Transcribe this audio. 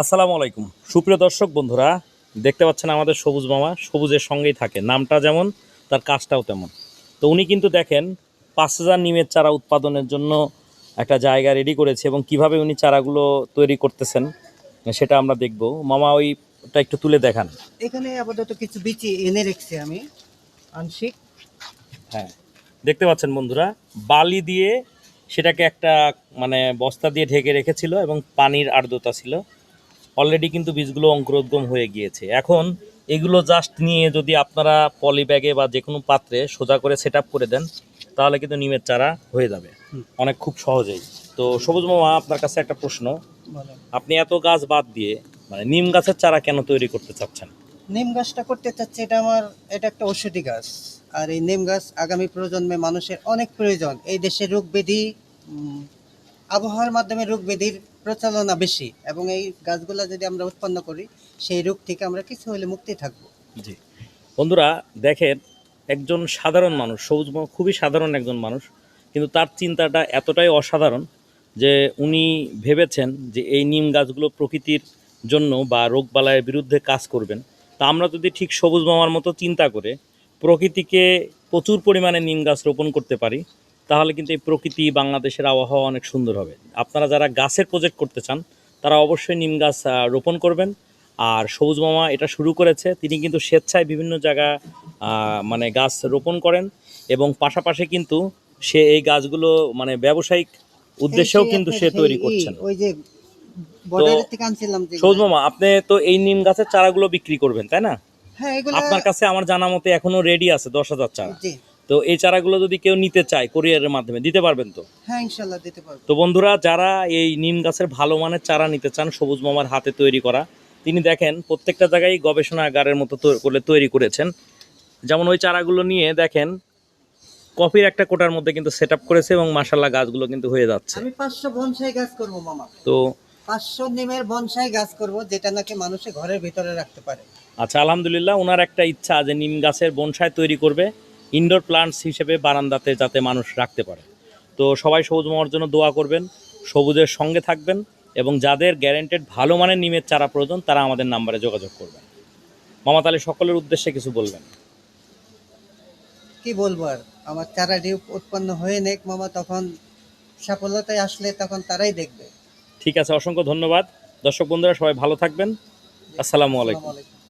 আসসালামু আলাইকুম। সুপ্রিয় দর্শক বন্ধুরা দেখতে পাচ্ছেন আমাদের সবুজ মামা সবুজের সঙ্গেই থাকে। নামটা যেমন তার কাজটাও তেমন। তো উনি কিন্তু দেখেন পাঁচ হাজার নিমের চারা উৎপাদনের জন্য একটা জায়গা রেডি করেছে এবং কীভাবে উনি চারাগুলো তৈরি করতেছেন সেটা আমরা দেখব। মামা ওইটা একটু তুলে দেখান। এখানে আপাতত কিছু বিচি এনে রেখেছি আমি আংশিক। হ্যাঁ দেখতে পাচ্ছেন বন্ধুরা বালি দিয়ে সেটাকে একটা মানে বস্তা দিয়ে ঢেকে রেখেছিল এবং পানির আর্দ্রতা ছিল। অলরেডি কিন্তু বীজগুলো অঙ্কুরোদ্গম হয়ে গিয়েছে। এখন এগুলো জাস্ট নিয়ে যদি আপনারা পলি ব্যাগে বা যে কোনো পাত্রে সোজা করে সেট করে দেন তাহলে কিন্তু নিমের চারা হয়ে যাবে। অনেক খুব সহজেই। তো সবুজ মামা আপনার কাছে একটা প্রশ্ন। আপনি এত গাছ বাদ দিয়ে মানে নিম গাছের চারা কেন তৈরি করতে চাচ্ছেন? নিম গাছটা করতে চাচ্ছি এটা আমার এটা একটা ঔষধি গাছ। আর এই নিম গাছ আগামী প্রজন্মে মানুষের অনেক প্রয়োজন। এই দেশে রোগ ব্যাধি আবহাওয়ার মাধ্যমে রোগ ব্যাধির প্রচলনা বেশি এবং এই গাছগুলো যদি আমরা উৎপন্ন করি, সেই রোগ থেকে আমরা কিছু হলে মুক্তি থাকব। জি। বন্ধুরা, দেখেন, একজন সাধারণ মানুষ, সবুজ খুবই সাধারণ একজন মানুষ, কিন্তু তার চিন্তাটা এতটাই অসাধারণ যে উনি ভেবেছেন যে এই নিম গাছগুলো প্রকৃতির জন্য বা রোগবালাইয়ের বিরুদ্ধে কাজ করবেন। তা আমরা যদি ঠিক সবুজ মামার মতো চিন্তা করে প্রকৃতিকে প্রচুর পরিমাণে নিম গাছ রোপণ করতে পারি তাহলে কিন্তু এই প্রকৃতি বাংলাদেশের আবহাওয়া অনেক সুন্দর হবে। আপনারা যারা গাছের প্রজেক্ট করতে চান তারা অবশ্যই নিম গাছ রোপণ করবেন। আর সবুজ মামা এটা শুরু করেছে তিনি কিন্তু স্বেচ্ছায় বিভিন্ন জায়গা মানে গাছ রোপণ করেন এবং পাশাপাশি কিন্তু সে এই গাছগুলো মানে ব্যবসায়িক উদ্দেশ্যেও কিন্তু সে তৈরি করছেন। ওই যে সবুজ মামা আপনি তো এই নিম গাছের চারাগুলো বিক্রি করবেন তাই না? হ্যাঁ আপনার কাছে আমার জানা মতে এখনও রেডি আছে দশ হাজার চারা। তো এই চারাগুলো যদি কেউ নিতে চায় কোরিয়ারের মাধ্যমে দিতে পারবেন তো? হ্যাঁ ইনশাল্লাহ দিতে পারব। তো বন্ধুরা যারা এই নিম গাছের ভালো মানের চারা নিতে চান সবুজ মামার হাতে তৈরি করা তিনি দেখেন প্রত্যেকটা জায়গায় গবেষণাগারের মতো করে তৈরি করেছেন। যেমন ওই চারাগুলো নিয়ে দেখেন কফির একটা কোটার মধ্যে কিন্তু সেট করেছে এবং মাসাল্লাহ গাছগুলো কিন্তু হয়ে যাচ্ছে। আমি পাঁচশো বনসাই গাছ করব মামা। তো পাঁচশো নিমের বনসাই গাছ করব যেটা নাকি মানুষে ঘরের ভিতরে রাখতে পারে। আচ্ছা আলহামদুলিল্লাহ ওনার একটা ইচ্ছা যে নিম গাছের বনসাই তৈরি করবে। ইনডোর প্লান্টস হিসেবে বারান্দাতে যাতে মানুষ রাখতে পারে। তো সবাই সবুজ মামার জন্য দোয়া করবেন সবুজের সঙ্গে থাকবেন এবং যাদের গ্যারেন্টেড ভালো মানের নিমের চারা প্রয়োজন তারা আমাদের নাম্বারে যোগাযোগ করবেন। মামা তাহলে সকলের উদ্দেশ্যে কিছু বলবেন। কি বলব আর? আমার চারাটি উৎপন্ন হয়ে নেক মামা তখন সফলতায় আসলে তখন তারাই দেখবে। ঠিক আছে অসংখ্য ধন্যবাদ। দর্শক বন্ধুরা সবাই ভালো থাকবেন। আসসালামু আলাইকুম।